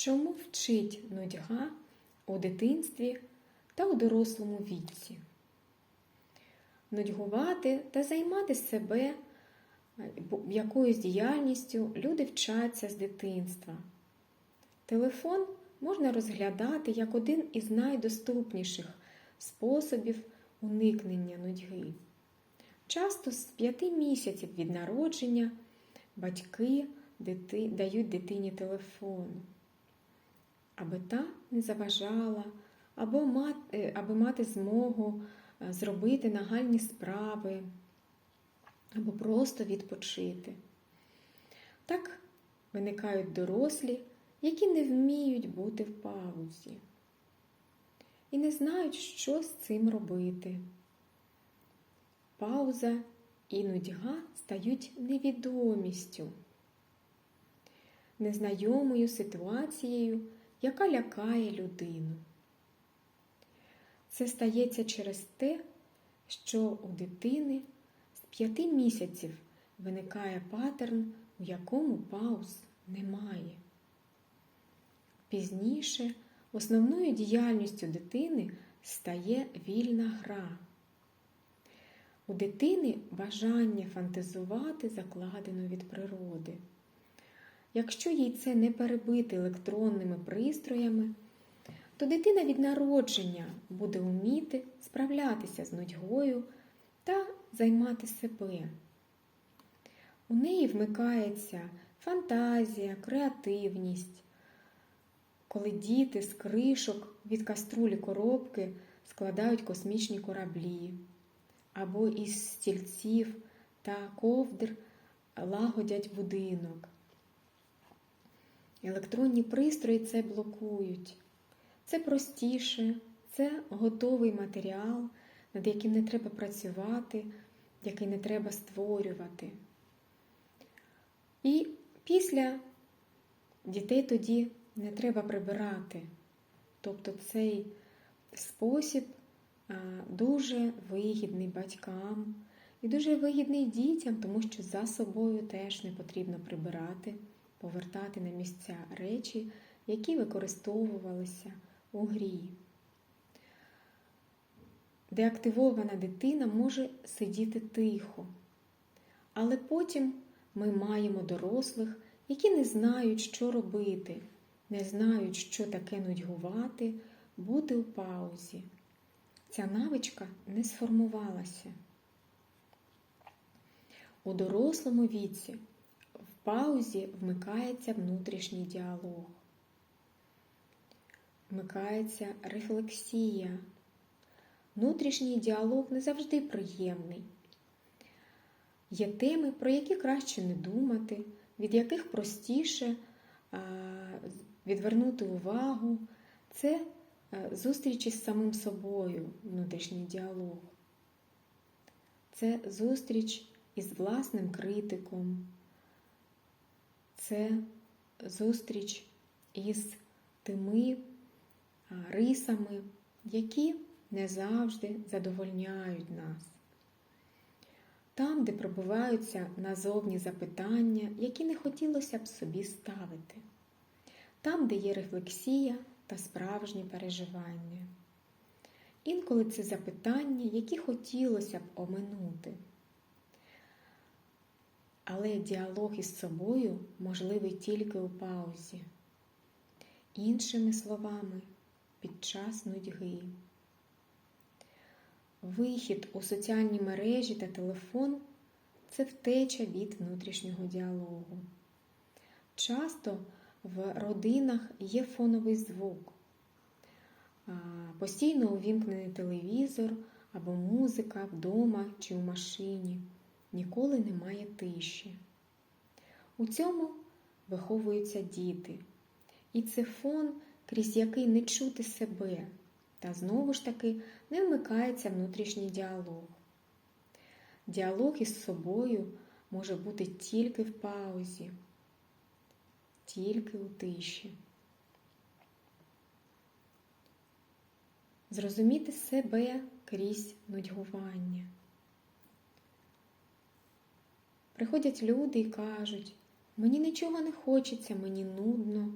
Чому вчить нудьга у дитинстві та у дорослому віці? Нудьгувати та займати себе е, якоюсь діяльністю люди вчаться з дитинства. Телефон можна розглядати як один із найдоступніших способів уникнення нудьги. Часто з п'яти місяців від народження батьки дають дитині телефон, аби та не заважала, або мати, аби мати змогу е, зробити нагальні справи, або просто відпочити. Так виникають дорослі, які не вміють бути в паузі і не знають, що з цим робити. Пауза і нудьга стають невідомістю, незнайомою ситуацією, яка лякає людину. Це стається через те, що у дитини з п'яти місяців виникає паттерн, у якому пауз немає. Пізніше основною діяльністю дитини стає вільна гра. У дитини бажання фантазувати закладено від природи. Якщо їй це не перебити електронними пристроями, то дитина від народження буде вміти справлятися з нудьгою та займати себе. У неї вмикається фантазія, креативність, коли діти з кришок від каструлі коробки складають космічні кораблі, або із стільців та ковдр лагодять будинок. Електронні пристрої це блокують. Це простіше, це готовий матеріал, над яким не треба працювати, який не треба створювати. І після дітей тоді не треба прибирати. Тобто цей спосіб дуже вигідний батькам і дуже вигідний дітям, тому що за собою теж не потрібно прибирати, повертати на місця речі, які використовувалися у грі. Деактивована дитина може сидіти тихо, але потім ми маємо дорослих, які не знають, що робити, не знають, що таке нудьгувати, бути у паузі. Ця навичка не сформувалася. У дорослому віці паузі вмикається внутрішній діалог, вмикається рефлексія. Внутрішній діалог не завжди приємний. Є теми, про які краще не думати, від яких простіше відвернути увагу. Це е, зустрічі з самим собою, внутрішній діалог. Це зустріч із власним критиком. Це зустріч із тими рисами, які не завжди задовольняють нас. Там, де пробиваються назовні запитання, які не хотілося б собі ставити, там, де є рефлексія та справжні переживання. Інколи це запитання, які хотілося б оминути. Але діалог із собою можливий тільки у паузі. Іншими словами, під час нудьги. Вихід у соціальні мережі та телефон це втеча від внутрішнього діалогу. Часто в родинах є фоновий звук, постійно увімкнений телевізор або музика вдома чи у машині. Ніколи немає тиші. У цьому виховуються діти. І це фон, крізь який не чути себе. Та знову ж таки не вмикається внутрішній діалог. Діалог із собою може бути тільки в паузі, тільки у тиші. Зрозуміти себе крізь нудьгування. Приходять люди і кажуть, мені нічого не хочеться, мені нудно,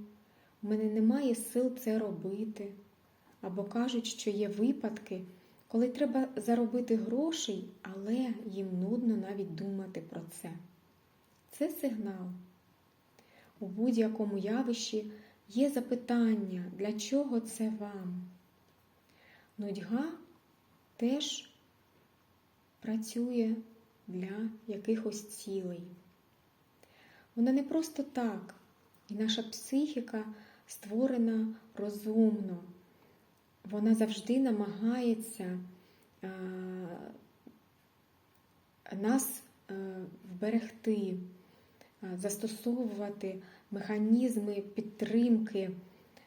у мене немає сил це робити. Або кажуть, що є випадки, коли треба заробити грошей, але їм нудно навіть думати про це. Це сигнал. У будь-якому явищі є запитання, для чого це вам. Нудьга теж працює для якихось цілей. Вона не просто так, і наша психіка створена розумно. Вона завжди намагається а, нас а, вберегти, а, застосовувати механізми підтримки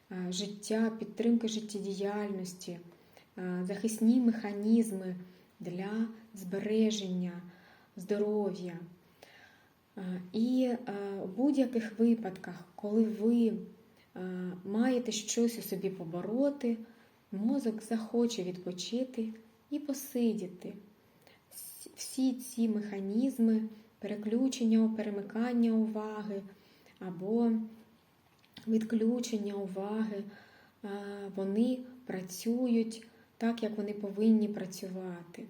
а, життя, підтримки життєдіяльності, а, захисні механізми для збереження здоров'я. І в будь-яких випадках, коли ви маєте щось у собі побороти, мозок захоче відпочити і посидіти. Всі ці механізми переключення, перемикання уваги або відключення уваги, вони працюють так, як вони повинні працювати.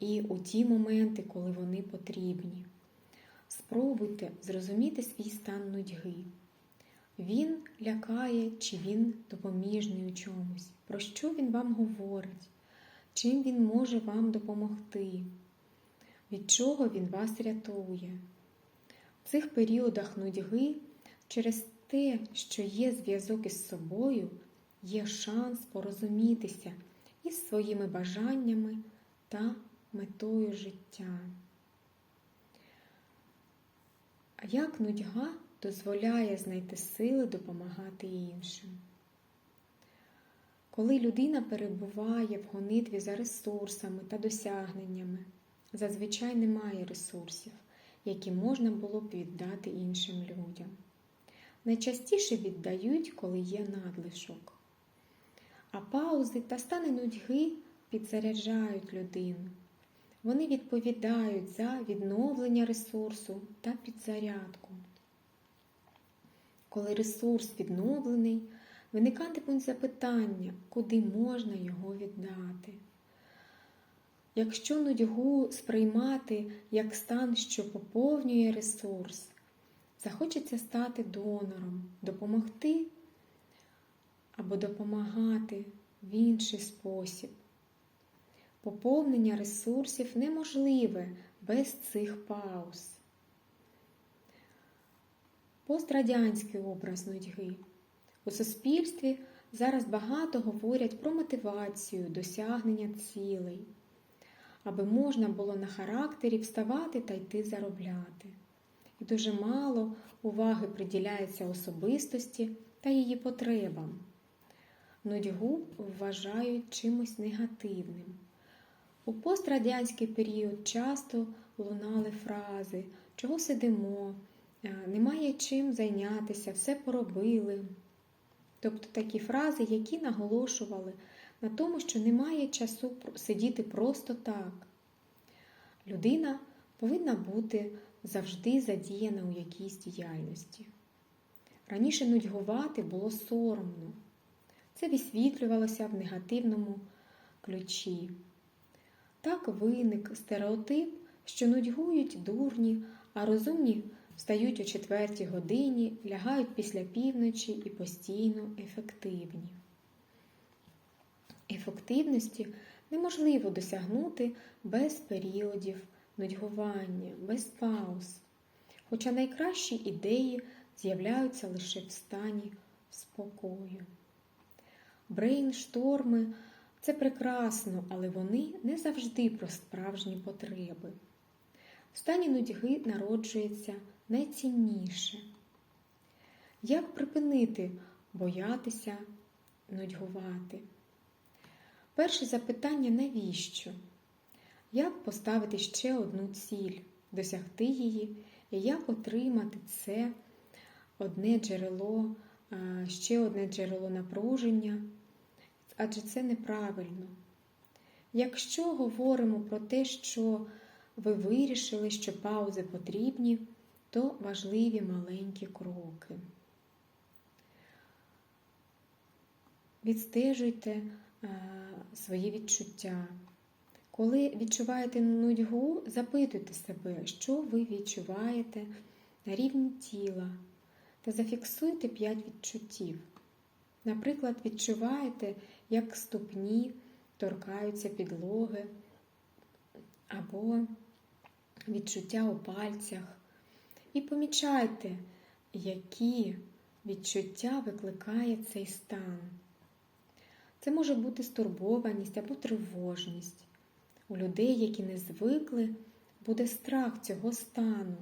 І у ті моменти, коли вони потрібні. Спробуйте зрозуміти свій стан нудьги. Він лякає, чи він допоміжний у чомусь, про що він вам говорить, чим він може вам допомогти, від чого він вас рятує. В цих періодах нудьги через те, що є зв'язок із собою, є шанс порозумітися із своїми бажаннями та метою життя. А як нудьга дозволяє знайти сили допомагати іншим? Коли людина перебуває в гонитві за ресурсами та досягненнями, зазвичай немає ресурсів, які можна було б віддати іншим людям. Найчастіше віддають, коли є надлишок. А паузи та стани нудьги підзаряджають людину. Вони відповідають за відновлення ресурсу та підзарядку. Коли ресурс відновлений, виникатимуть запитання, куди можна його віддати. Якщо нудьгу сприймати як стан, що поповнює ресурс, захочеться стати донором, допомогти або допомагати в інший спосіб. Поповнення ресурсів неможливе без цих пауз. Пострадянський образ нудьги. У суспільстві зараз багато говорять про мотивацію, досягнення цілей, аби можна було на характері вставати та йти заробляти. І дуже мало уваги приділяється особистості та її потребам. Нудьгу вважають чимось негативним. У пострадянський період часто лунали фрази, чого сидимо, немає чим зайнятися, все поробили. Тобто такі фрази, які наголошували на тому, що немає часу сидіти просто так. Людина повинна бути завжди задіяна у якійсь діяльності. Раніше нудьгувати було соромно. Це висвітлювалося в негативному ключі. Так виник стереотип, що нудьгують дурні, а розумні встають о четвертій годині, лягають після півночі і постійно ефективні. Ефективності неможливо досягнути без періодів нудьгування, без пауз. Хоча найкращі ідеї з'являються лише в стані спокою. Брейншторми це прекрасно, але вони не завжди про справжні потреби. В стані нудьги народжується найцінніше. Як припинити боятися нудьгувати? Перше запитання навіщо? Як поставити ще одну ціль, досягти її, і як отримати це одне джерело, ще одне джерело напруження? Адже це неправильно. Якщо говоримо про те, що ви вирішили, що паузи потрібні, то важливі маленькі кроки. відстежуйте е, свої відчуття. Коли відчуваєте нудьгу, запитуйте себе, що ви відчуваєте на рівні тіла, та зафіксуйте 5 відчуттів. Наприклад, відчуваєте, як ступні торкаються підлоги, або відчуття у пальцях. І помічайте, які відчуття викликає цей стан. Це може бути стурбованість або тривожність. У людей, які не звикли, буде страх цього стану.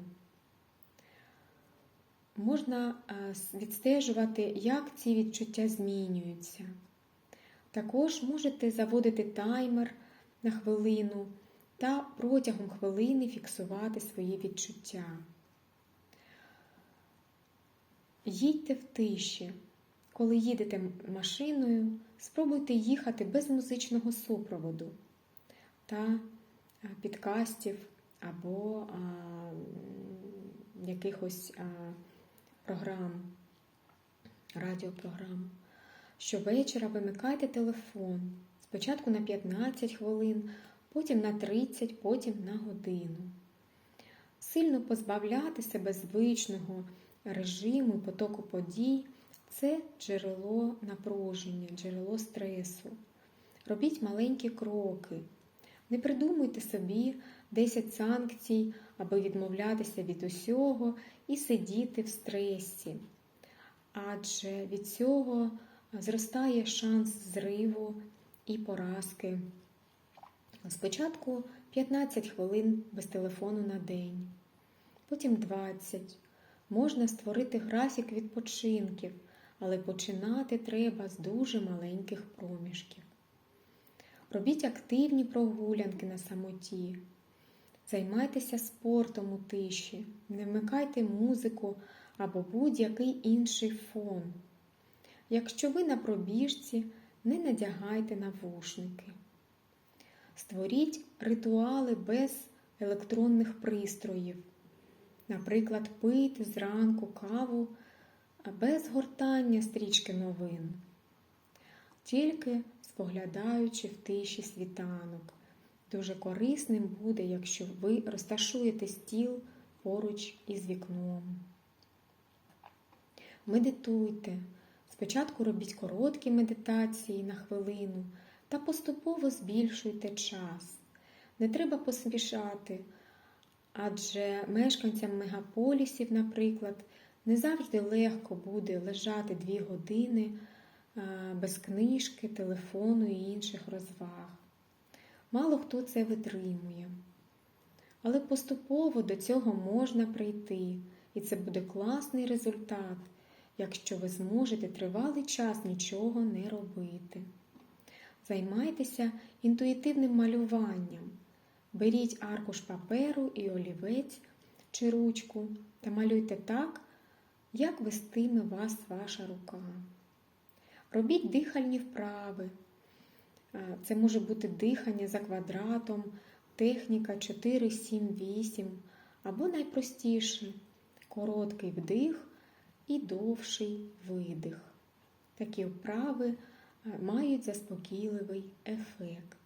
Можна е, відстежувати, як ці відчуття змінюються. Також можете заводити таймер на хвилину та протягом хвилини фіксувати свої відчуття. Їдьте в тиші. Коли їдете машиною, спробуйте їхати без музичного супроводу та підкастів або а, якихось а, програм, радіопрограм. Щовечора вимикайте телефон. Спочатку на 15 хвилин, потім на 30, потім на годину. Сильно позбавляти себе звичного режиму, потоку подій це джерело напруження, джерело стресу. Робіть маленькі кроки. Не придумуйте собі 10 санкцій, аби відмовлятися від усього і сидіти в стресі. Адже від цього зростає шанс зриву і поразки. Спочатку 15 хвилин без телефону на день, потім 20. Можна створити графік відпочинків, але починати треба з дуже маленьких проміжків. Робіть активні прогулянки на самоті, займайтеся спортом у тиші, не вмикайте музику або будь-який інший фон. Якщо ви на пробіжці, не надягайте навушники. Створіть ритуали без електронних пристроїв. Наприклад, пийте зранку каву без гортання стрічки новин, тільки споглядаючи в тиші світанок. Дуже корисним буде, якщо ви розташуєте стіл поруч із вікном. Медитуйте. Спочатку робіть короткі медитації на хвилину та поступово збільшуйте час. Не треба поспішати, адже мешканцям мегаполісів, наприклад, не завжди легко буде лежати дві години без книжки, телефону і інших розваг. Мало хто це витримує. Але поступово до цього можна прийти, і це буде класний результат, якщо ви зможете тривалий час нічого не робити. Займайтеся інтуїтивним малюванням. Беріть аркуш паперу і олівець чи ручку та малюйте так, як вестиме вас ваша рука. Робіть дихальні вправи. Це може бути дихання за квадратом, техніка 4, 7, 8 або найпростіше короткий вдих і довший видих. Такі вправи мають заспокійливий ефект.